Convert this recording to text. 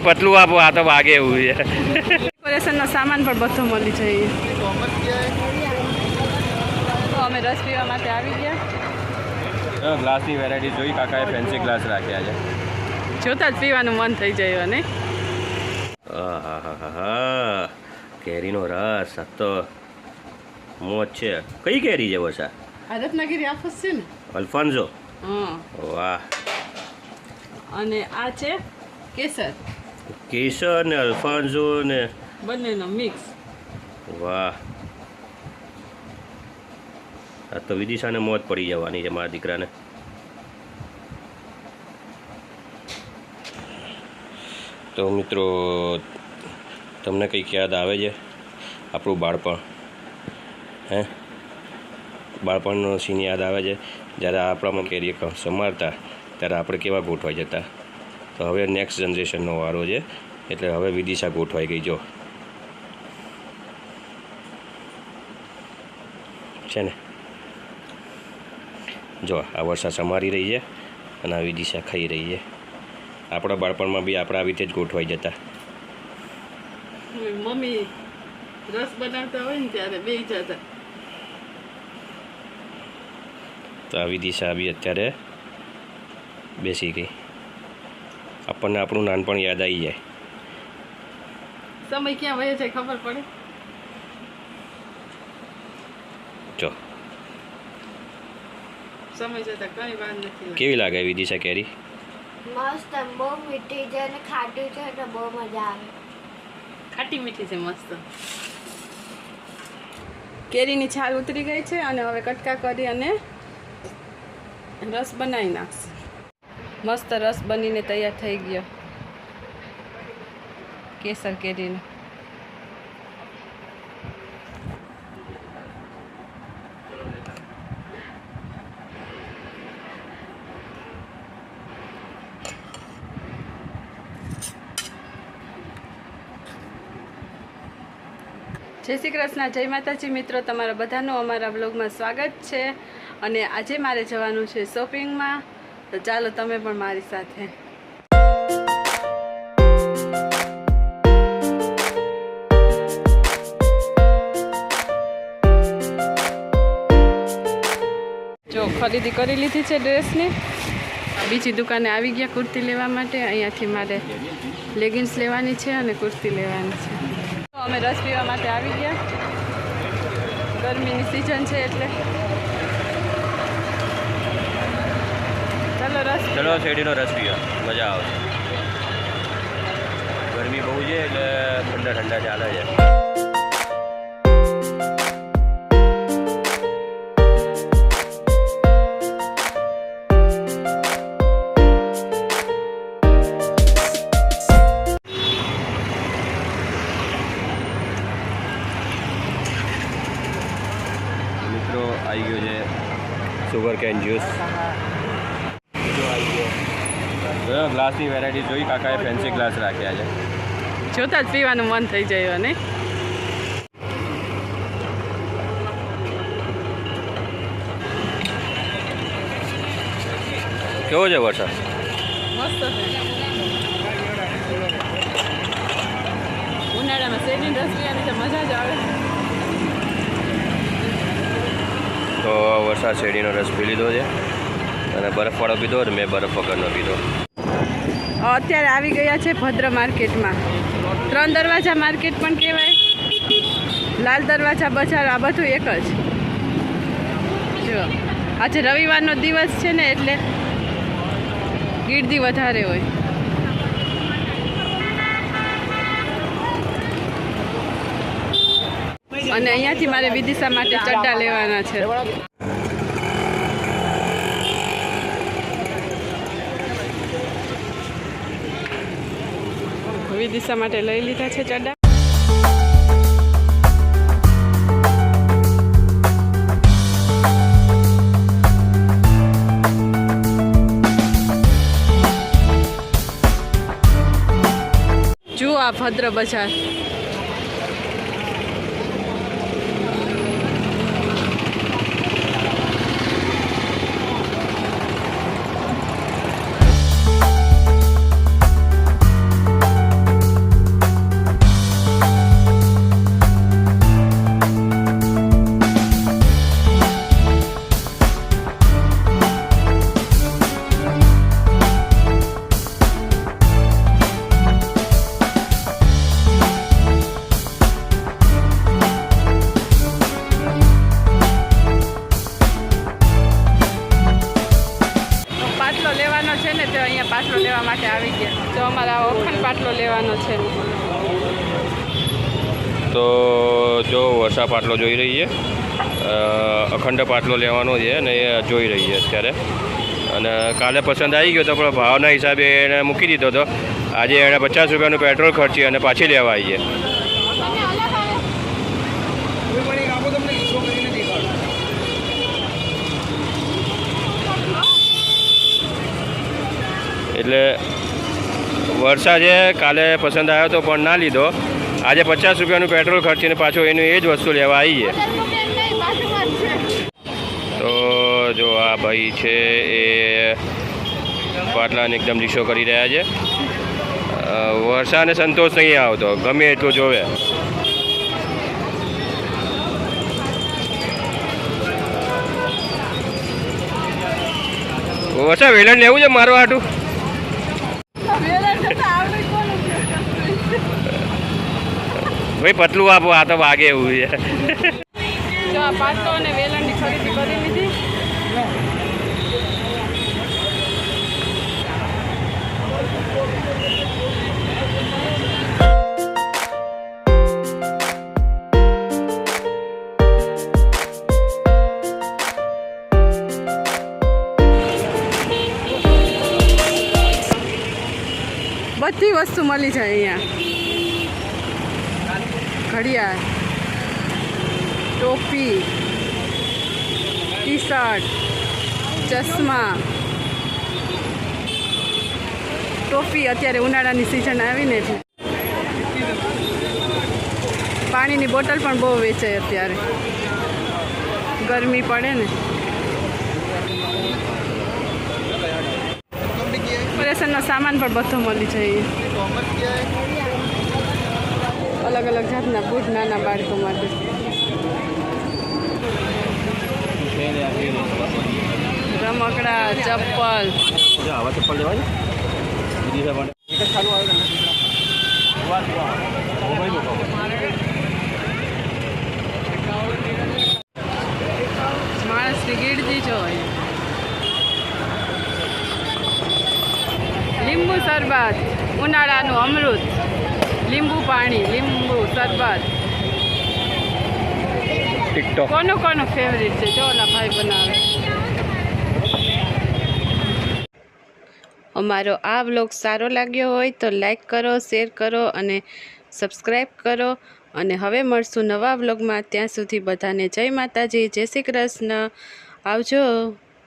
ભાઈ પતલું આપો આ તો વાગે એવું છે. ડેકોરેશનનો સામાન પણ બધો મળી જઈએ તો અમે રસ પીવા માટે આવી ગયા. ગ્લાસની વેરાયટી જોઈ કાકાએ ફેન્સી ગ્લાસ રાખ્યા છે. જોતા જ પીવાનું મન થઈ જાય ને કેરીનો રસ આ તો મોજ છે. કઈ કેરી છે વસા? આ રત્નાગીરી આફસ છે ને? અલ્ફાન્ઝો. હા. વાહ. અને આ છે કેસર. કેસર ને અલ્ફાન્ઝો ને બંનેનો મિક્સ વાહ. આ તો વિદિશાને મોત પડી જવાની છે મારા દીકરાને. તો મિત્રો તમને કંઈક યાદ આવે છે? આપણું બાળપણ. હે? બાળપણનો સીન યાદ આવે છે? જ્યારે આપણામાં કેરી ક- સમારતા ત્યારે આપણે કેવા ગોઠવાઈ જતા? તો હવે નેક્સ્ટ જનરેશનનો વારો છે. એટલે હવે વિદિશા ગોઠવાઈ ગઈ જો. છે ને? જો આ વર્ષા સમારી રહી છે અને આવી દિશા ખાઈ રહી છે. આપણા બાળપણમાં બી આપણે આવી રીતે જ ગોઠવાઈ જતા. મમ્મી રસ બનાવતા હોય ને ત્યારે બે જતા. તો આવી દિશા બી અત્યારે બેસી ગઈ. આપણને આપણું નાનપણ યાદ આવી જાય. સમય ક્યાં વહે છે ખબર પડે? જો. સમય જતા કઈ વાત નથી. કેવી લાગે વિદિશા દિશા કેરી? મસ્ત બહુ મીઠી છે અને ખાટી છે એટલે બહુ મજા આવે. ખાટી મીઠી છે મસ્ત. કેરીની છાલ ઉતરી ગઈ છે અને હવે કટકા કરી અને રસ બનાવી નાખશે. મસ્ત રસ બનીને તૈયાર થઈ ગયો. કેસર કેરીનો. જય શ્રી કૃષ્ણ, જય માતાજી મિત્રો. તમારા બધાનું અમારા બ્લોગમાં સ્વાગત છે. અને આજે મારે જવાનું છે શોપિંગમાં. તો ચાલો તમે પણ મારી સાથે. જો ખરીદી કરી લીધી છે ડ્રેસની. બીજી દુકાને આવી ગયા કુર્તી લેવા માટે. અહીંયાથી મારે લેગિન્સ લેવાની છે અને કુર્તી લેવાની છે. અમે રસ પીવા માટે આવી ગયા. ગરમીની સિઝન છે એટલે ચાલો રસ ચલો, શેરડીનો રસ પીવા મજા આવશે ગરમી બહુ છે એટલે ઠંડા ઠંડા ચાલે છે. મિત્રો, આવી ગયો છે સુગર કેન જ્યુસ ગ્લાસની વેરાયટી જોઈ કાકાએ ફેન્સી ગ્લાસ રાખ્યા છે. જોતા જ પીવાનું મન થઈ જાય ને કેવો છે વરસાદ? તો વરસાદ શેરડીનો રસ પી લીધો છે. અને બરફવાળો પીધો અને મેં બરફ વગરનો પીધો. અત્યારે આવી ગયા છે ભદ્ર માર્કેટમાં. ત્રણ દરવાજા માર્કેટ પણ કહેવાય. લાલ દરવાજા બજાર, આ બધું એક જ. જો, આજે રવિવારનો દિવસ છે ને એટલે ગીર્દી વધારે હોય. અને અહીંયાથી મારે વિદિશા માટે ચડ્ડા લેવાના છે. વિદિશા માટે લઈ લીધા છે ચડ્ડા. જુઓ આ ભદ્ર બજાર. લેવા માટે આવી ગયા. તો અમારે આ પાટલો લેવાનો છે. તો જો વર્ષા પાટલો જોઈ રહી છે. અખંડ પાટલો લેવાનો છે અને એ જોઈ રહી છે અત્યારે. અને કાલે પસંદ આવી ગયો તો પણ ભાવના હિસાબે એણે મૂકી દીધો હતો આજે એણે પચાસ રૂપિયાનું પેટ્રોલ ખર્ચી અને પાછી લેવા આવી છે. એટલે વરસાદ છે કાલે પસંદ આવ્યો તો પણ ના લીધો. આજે પચાસ રૂપિયાનું પેટ્રોલ ખર્ચીને પાછો એનું એ જ વસ્તુ લેવા આવી છે તો જો આ ભાઈ છે એ પાટલાને એકદમ લીસો કરી રહ્યા છે. વરસાદને સંતોષ નહીં આવતો, ગમે એટલું જોવે. વરસાદ વેલણ લેવું છે મારવા હાટું ભાઈ પતલું આપો આ તો વાગે એવું છે. બધી વસ્તુ મળી જાય અહીંયા. ઘડિયાળ, ટોપી ટી શર્ટ ચશ્મા, ટોપી. અત્યારે ઉનાળાની સિઝન આવીને એટલે પાણીની બોટલ પણ બહુ વેચાય અત્યારે. ગરમી પડે ને. ઓપરેશનનો સામાન પણ બધો મળી જાય. અલગ અલગ જાતના બૂટ નાના બાળકો માટે. રમકડા ચપ્પલ. આવા ચપ્પલ લેવા માણસની ગીડજી જો લીંબુ શરબત ઉનાળાનું અમૃત. લીંબુ પાણી લીંબુ શરબત. ટિકટોક. કોનું કોનું ફેવરિટ છે? જો ઓલા ભાઈ બનાવે. અમારો આ વ્લોગ સારો લાગ્યો હોય તો લાઈક કરો શેર કરો અને સબસ્ક્રાઈબ કરો. અને હવે મળશું નવા વ્લોગમાં. ત્યાં સુધી બધાને જય માતાજી જય શ્રી કૃષ્ણ. આવજો.